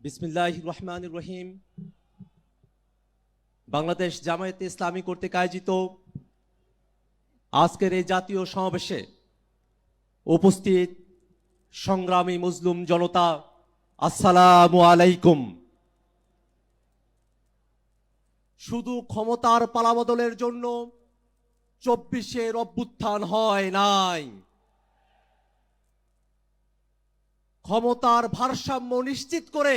বিসমিল্লাহ রহমান রহিম। বাংলাদেশ জামায়াতে ইসলামী কর্তৃক আয়োজিত আজকের এই জাতীয় সমাবেশে উপস্থিত সংগ্রামী মুসলিম জনতা, আসসালামু আলাইকুম। শুধু ক্ষমতার পালাবদলের জন্য চব্বিশের অভ্যুত্থান হয় নাই। ক্ষমতার ভারসাম্য নিশ্চিত করে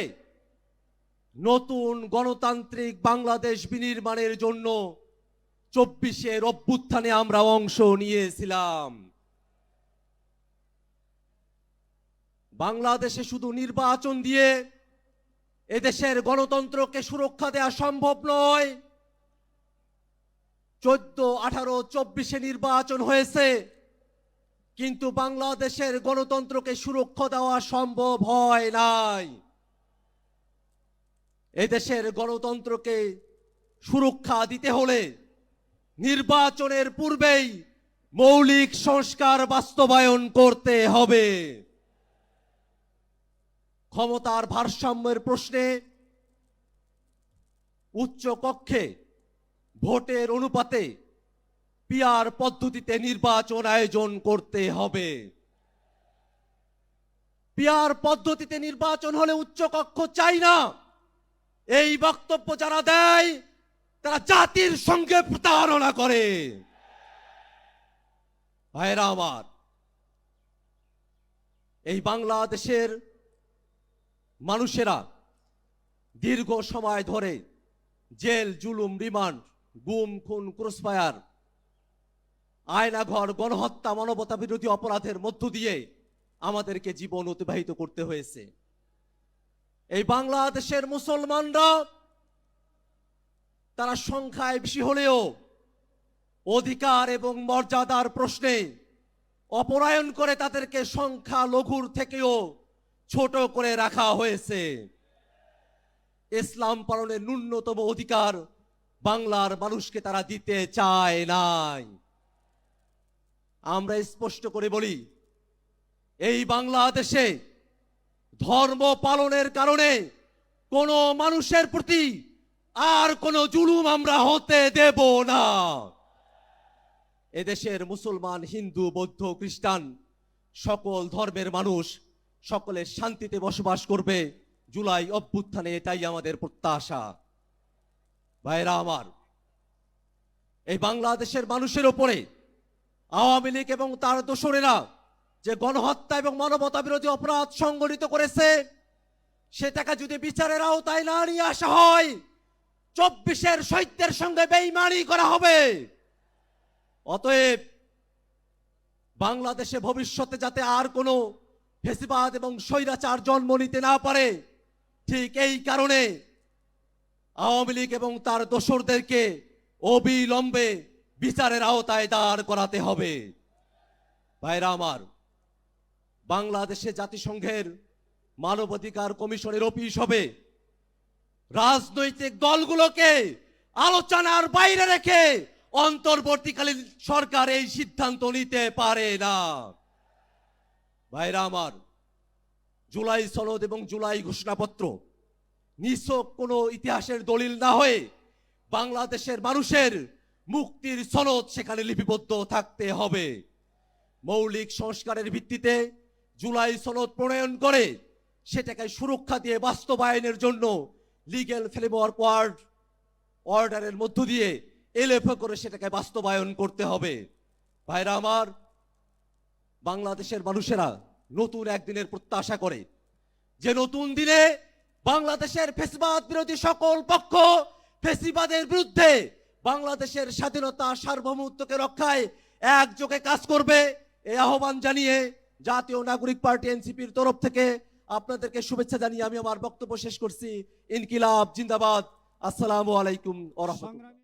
নতুন গণতান্ত্রিক বাংলাদেশ বিনির্মাণের জন্য চব্বিশের অভ্যুত্থানে আমরা অংশ নিয়েছিলাম। বাংলাদেশে শুধু নির্বাচন দিয়ে এদেশের গণতন্ত্রকে সুরক্ষা দেওয়া সম্ভব নয়। চোদ্দ, আঠারো, চব্বিশে নির্বাচন হয়েছে। কিন্তু বাংলাদেশের গণতন্ত্রকে সুরক্ষা দেওয়া সম্ভব হয় নাই। এদেশের গণতন্ত্রকে সুরক্ষা দিতে হলে নির্বাচনের পূর্বেই মৌলিক সংস্কার বাস্তবায়ন করতে হবে। ক্ষমতার ভারসাম্যের প্রশ্নে উচ্চ কক্ষে ভোটের অনুপাতে পিয়ার পদ্ধতিতে নির্বাচন আয়োজন করতে হবে। পিয়ার পদ্ধতিতে নির্বাচন হলে উচ্চকক্ষ চাই না। এই বক্তব্য যারা দেয়, তারা জাতির সঙ্গে প্রতারণা করে। ভাইরা আমার, এই বাংলাদেশের মানুষেরা দীর্ঘ সময় ধরে জেল, জুলুম, রিমান্ড, গুম, খুন, ক্রসফায়ার আয়নাঘর, গণহত্যা মানবতা বিরোধী অপরাধের মধ্য দিয়ে আমাদেরকে জীবন অতিবাহিত করতে হয়েছে। এই বাংলাদেশের মুসলমানরা, তারা সংখ্যায় বেশি হলেও অধিকার এবং মর্যাদার প্রশ্নে অপরায়ণ করে তাদেরকে সংখ্যা লঘুর থেকেও ছোট করে রাখা হয়েছে। ইসলাম পালনের ন্যূনতম অধিকার বাংলার মানুষকে তারা দিতে চায় নাই। আমরা স্পষ্ট করে বলি, এই বাংলাদেশে ধর্ম পালনের কারণে কোন মানুষের প্রতি আর কোন জুলুম আমরা হতে দেব না। এদেশের মুসলমান, হিন্দু, বৌদ্ধ, খ্রিস্টান সকল ধর্মের মানুষ সকলে শান্তিতে বসবাস করবে জুলাই অভ্যুত্থানে, এটাই আমাদের প্রত্যাশা। ভাইরা আমার, এই বাংলাদেশের মানুষের ওপরে আওয়ামী লীগ এবং তার দোসরেরা যে গণহত্যা এবং মানবতা বিরোধী অপরাধ সংগঠিত করেছে, সেটাকে যদি বিচারের আওতায় না নিয়ে আসা হয়, চব্বিশের শৈত্যের সঙ্গে বেইমানি করা হবে। অতএব বাংলাদেশে ভবিষ্যতে যাতে আর কোনো ফেসিবাদ এবং স্বৈরাচার জন্ম নিতে না পারে, ঠিক এই কারণে আওয়ামী লীগ এবং তার দোসরদেরকে অবিলম্বে বিচারের আওতায় দাঁড় করাতে হবে। ভাইরা আমার, বাংলাদেশে জাতিসংঘের মানবাধিকার কমিশনের অফিস হবে। রাজনৈতিক দলগুলোকে আলোচনার বাইরে রেখে অন্তর্বর্তীকালীন সরকার এই সিদ্ধান্ত নিতে পারে না। ভাইরা আমার, জুলাই সনদ এবং জুলাই ঘোষণাপত্র নিছক কোনো ইতিহাসের দলিল না হয়ে বাংলাদেশের মানুষের মুক্তির সনদ সেখানে লিপিবদ্ধ থাকতে হবে। মৌলিক সংস্কারের ভিত্তিতে জুলাই সনদ প্রণয়ন করে সেটাকে সুরক্ষা দিয়ে বাস্তবায়নের জন্য লিগেল ফ্রেমওয়ার্ক ওয়ার্ড অর্ডারের মধ্য দিয়ে এলএফও করে সেটাকে বাস্তবায়ন করতে হবে। ভাইরা আমার, বাংলাদেশের মানুষেরা নতুন একদিনের প্রত্যাশা করে যে নতুন দিনে বাংলাদেশের ফেসিবাদ বিরোধী সকল পক্ষ ফেসিবাদের বিরুদ্ধে বাংলাদেশের স্বাধীনতা সার্বভৌমত্বকে রক্ষায় একযোগে কাজ করবে, এই আহ্বান জানিয়ে জাতীয় নাগরিক পার্টি এনসিপির তরফ থেকে আপনাদেরকে শুভেচ্ছা জানিয়ে আমি আমার বক্তব্য শেষ করছি। ইনকিলাব, জিন্দাবাদ। আসসালামু আলাইকুম ওয়া রাহমাতুল্লাহ। সংগ্রামী